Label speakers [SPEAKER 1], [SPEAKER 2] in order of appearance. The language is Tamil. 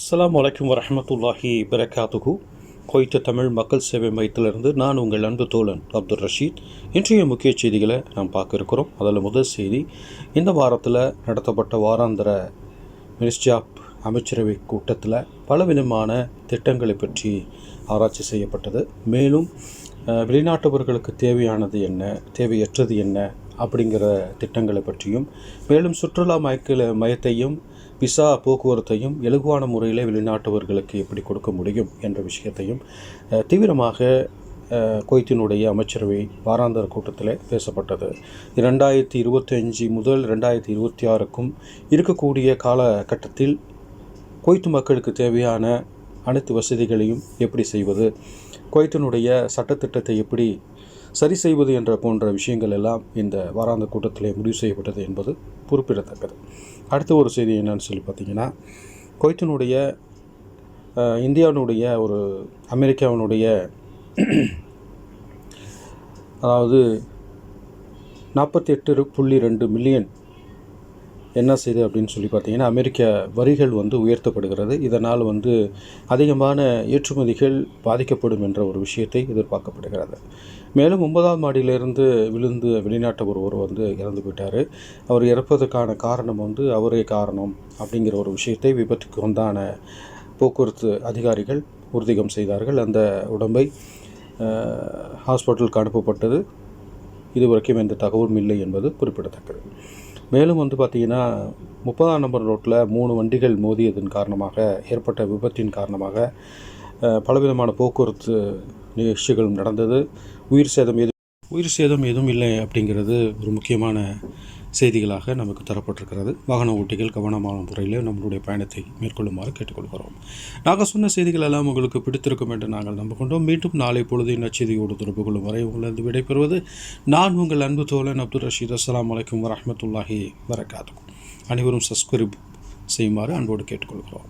[SPEAKER 1] அஸ்லாம் வலைக்கம் வரமத்துல்லாஹி பிரகாத்துகு கொய்த்த தமிழ் மக்கள் சேவை மையத்திலிருந்து நான் உங்கள் அன்பு தோழன் அப்துல் ரஷீத். இன்றைய முக்கிய செய்திகளை நாம் பார்க்க இருக்கிறோம். அதில் முதல் செய்தி இந்த வாரத்தில் நடத்தப்பட்ட வாராந்திர மினிஸ்ட்ரி ஆஃப் அமைச்சரவை கூட்டத்தில் பலவிதமான திட்டங்களை பற்றி ஆராய்ச்சி செய்யப்பட்டது. மேலும் வெளிநாட்டவர்களுக்கு தேவையானது என்ன தேவையற்றது என்ன அப்படிங்கிற திட்டங்களை பற்றியும் மேலும் சுற்றுலா மயக்க மயத்தையும் விசா போக்குவரத்தையும் இலகுவான முறையில் வெளிநாட்டவர்களுக்கு எப்படி கொடுக்க முடியும் என்ற விஷயத்தையும் தீவிரமாக கொய்த்தினுடைய அமைச்சரவை வாராந்தர கூட்டத்தில் பேசப்பட்டது. இரண்டாயிரத்தி இருபத்தஞ்சி முதல் ரெண்டாயிரத்தி இருபத்தி ஆறுக்கும் இருக்கக்கூடிய காலகட்டத்தில் கொய்த்து மக்களுக்கு தேவையான அனைத்து வசதிகளையும் எப்படி செய்வது கொய்த்தினுடைய சட்டத்திட்டத்தை எப்படி சரி செய்வது என்ற போன்ற விஷயங்கள் எல்லாம் இந்த வாராந்த கூட்டத்திலே முடிவு செய்யப்பட்டது என்பது குறிப்பிடத்தக்கது. அடுத்த ஒரு செய்தி என்னன்னு சொல்லி பார்த்தீங்கன்னா கொய்த்தினுடைய இந்தியாவினுடைய ஒரு அமெரிக்காவினுடைய அதாவது நாற்பத்தி எட்டு புள்ளி ரெண்டு மில்லியன் என்ன செய்யுது அப்படின்னு சொல்லி பார்த்தீங்கன்னா அமெரிக்க வரிகள் வந்து உயர்த்தப்படுகிறது. இதனால் வந்து அதிகமான ஏற்றுமதிகள் பாதிக்கப்படும் என்ற ஒரு விஷயத்தை எதிர்பார்க்கப்படுகிறது. மேலும் ஒன்பதாம் மாடியிலிருந்து விழுந்து வெளிநாட்டு ஒருவர் வந்து இறந்து போயிட்டார். அவர் இறப்பதற்கான காரணம் வந்து அவரே காரணம் அப்படிங்கிற ஒரு விஷயத்தை விபத்துக்கு வந்தான போக்குவரத்து அதிகாரிகள் உறுதிகம் செய்தார்கள். அந்த உடம்பை ஹாஸ்பிட்டலுக்கு அனுப்பப்பட்டது. இதுவரைக்கும் எந்த தகவலும் இல்லை என்பது குறிப்பிடத்தக்கது. மேலும் வந்து பார்த்திங்கன்னா முப்பதாம் நம்பர் ரோட்டில் மூணு வண்டிகள் மோதியதன் காரணமாக ஏற்பட்ட விபத்தின் காரணமாக பலவிதமான போக்குவரத்து நிகழ்ச்சிகளும் நடந்தது. உயிர் சேதம் எது உயிர் சேதம் எதுவும் இல்லை அப்படிங்கிறது ஒரு முக்கியமான செய்திகளாக நமக்கு தரப்பட்டிருக்கிறது. வாகன ஓட்டிகள் கவனமான முறையில் நம்மளுடைய பயணத்தை மேற்கொள்ளுமாறு கேட்டுக்கொள்கிறோம். நாங்கள் சொன்ன செய்திகள் எல்லாம் உங்களுக்கு பிடித்திருக்கும் என்று நாங்கள் நம்புகின்றோம். மீண்டும் நாளை பொழுது நச்செய்தியோடு தொடர்பு கொள்ளும் வரை உங்களது விடைபெறுவது நான் உங்கள் அன்பு தோழன் அப்துல் ரஷீத். அஸ்லாம் அலைக்கும் வரமத்துல்லாஹி வரகாத்து அனைவரும் சப்ஸ்கிரைப் செய்யுமாறு அன்போடு கேட்டுக்கொள்கிறோம்.